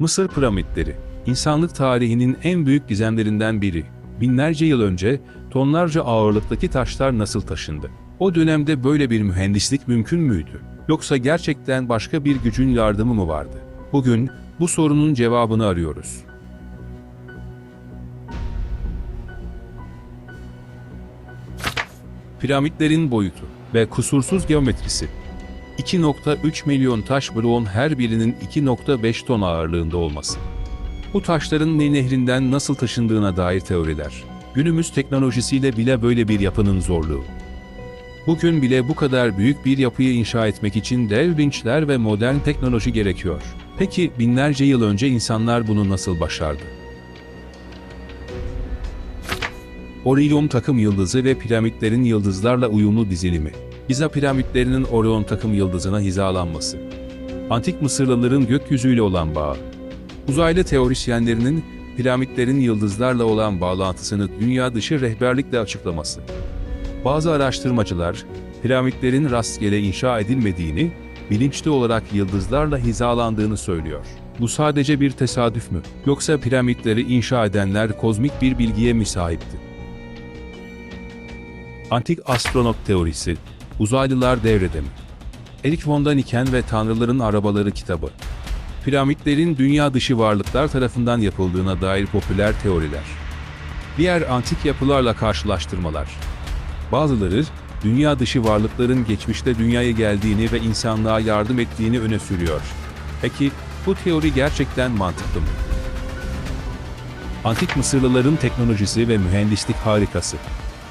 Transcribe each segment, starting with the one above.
Mısır piramitleri, insanlık tarihinin en büyük gizemlerinden biri. Binlerce yıl önce tonlarca ağırlıktaki taşlar nasıl taşındı? O dönemde böyle bir mühendislik mümkün müydü? Yoksa gerçekten başka bir gücün yardımı mı vardı? Bugün bu sorunun cevabını arıyoruz. Piramitlerin boyutu ve kusursuz geometrisi 2.3 milyon taş bloğun her birinin 2.5 ton ağırlığında olması. Bu taşların Nil Nehri'nden nasıl taşındığına dair teoriler. Günümüz teknolojisiyle bile böyle bir yapının zorluğu. Bugün bile bu kadar büyük bir yapıyı inşa etmek için dev vinçler ve modern teknoloji gerekiyor. Peki binlerce yıl önce insanlar bunu nasıl başardı? Orion takım yıldızı ve piramitlerin yıldızlarla uyumlu dizilimi. Giza piramitlerinin Orion takım yıldızına hizalanması. Antik Mısırlıların gökyüzüyle olan bağı. Uzaylı teorisyenlerinin piramitlerin yıldızlarla olan bağlantısını dünya dışı rehberlikle açıklaması. Bazı araştırmacılar, piramitlerin rastgele inşa edilmediğini, bilinçli olarak yıldızlarla hizalandığını söylüyor. Bu sadece bir tesadüf mü? Yoksa piramitleri inşa edenler kozmik bir bilgiye mi sahipti? Antik astronot teorisi, uzaylılar devrede mi? Erik von Daniken ve Tanrıların Arabaları kitabı. Piramitlerin dünya dışı varlıklar tarafından yapıldığına dair popüler teoriler. Diğer antik yapılarla karşılaştırmalar. Bazıları, dünya dışı varlıkların geçmişte dünyaya geldiğini ve insanlığa yardım ettiğini öne sürüyor. Peki, bu teori gerçekten mantıklı mı? Antik Mısırlıların teknolojisi ve mühendislik harikası.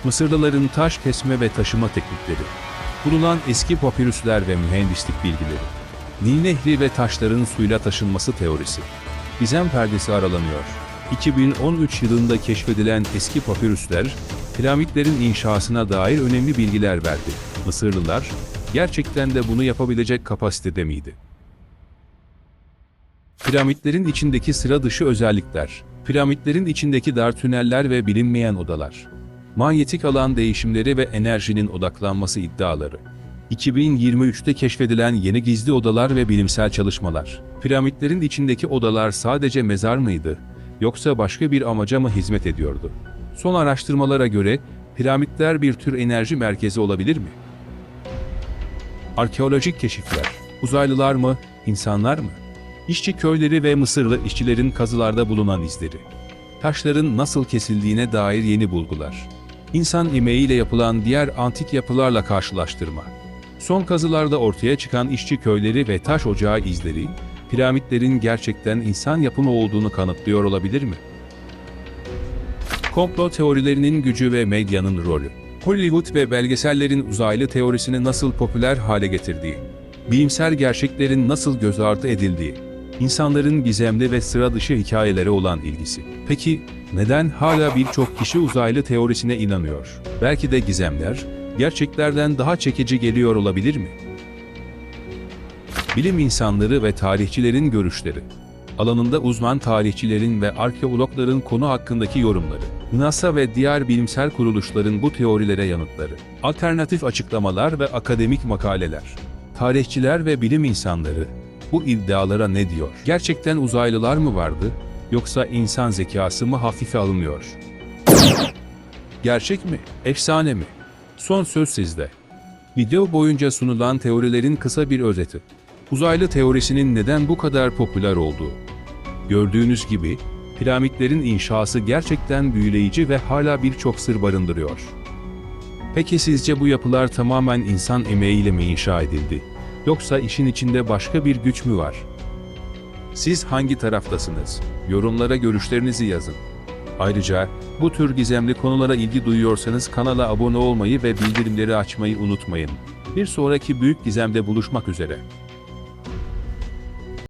Mısırlıların taş kesme ve taşıma teknikleri. Bulunan eski papirüsler ve mühendislik bilgileri. Nil Nehri ve taşların suyla taşınması teorisi. Gizem perdesi aralanıyor. 2013 yılında keşfedilen eski papirüsler, piramitlerin inşasına dair önemli bilgiler verdi. Mısırlılar, gerçekten de bunu yapabilecek kapasitede miydi? Piramitlerin içindeki sıra dışı özellikler, piramitlerin içindeki dar tüneller ve bilinmeyen odalar, manyetik alan değişimleri ve enerjinin odaklanması iddiaları, 2023'te keşfedilen yeni gizli odalar ve bilimsel çalışmalar, piramitlerin içindeki odalar sadece mezar mıydı, yoksa başka bir amaca mı hizmet ediyordu? Son araştırmalara göre, piramitler bir tür enerji merkezi olabilir mi? Arkeolojik keşifler, uzaylılar mı, insanlar mı? İşçi köyleri ve Mısırlı işçilerin kazılarda bulunan izleri. Taşların nasıl kesildiğine dair yeni bulgular. İnsan emeğiyle yapılan diğer antik yapılarla karşılaştırma. Son kazılarda ortaya çıkan işçi köyleri ve taş ocağı izleri, piramitlerin gerçekten insan yapımı olduğunu kanıtlıyor olabilir mi? Komplo teorilerinin gücü ve medyanın rolü. Hollywood ve belgesellerin uzaylı teorisini nasıl popüler hale getirdiği, bilimsel gerçeklerin nasıl göz ardı edildiği, insanların gizemli ve sıra dışı hikayelere olan ilgisi. Peki neden hala birçok kişi uzaylı teorisine inanıyor? Belki de gizemler, gerçeklerden daha çekici geliyor olabilir mi? Bilim insanları ve tarihçilerin görüşleri. Alanında uzman tarihçilerin ve arkeologların konu hakkındaki yorumları. NASA ve diğer bilimsel kuruluşların bu teorilere yanıtları. Alternatif açıklamalar ve akademik makaleler. Tarihçiler ve bilim insanları bu iddialara ne diyor? Gerçekten uzaylılar mı vardı yoksa insan zekası mı hafife alınıyor? Gerçek mi? Efsane mi? Son söz sizde. Video boyunca sunulan teorilerin kısa bir özeti. Uzaylı teorisinin neden bu kadar popüler olduğu. Gördüğünüz gibi piramitlerin inşası gerçekten büyüleyici ve hala birçok sır barındırıyor. Peki sizce bu yapılar tamamen insan emeğiyle mi inşa edildi? Yoksa işin içinde başka bir güç mü var? Siz hangi taraftasınız? Yorumlara görüşlerinizi yazın. Ayrıca bu tür gizemli konulara ilgi duyuyorsanız kanala abone olmayı ve bildirimleri açmayı unutmayın. Bir sonraki büyük gizemde buluşmak üzere.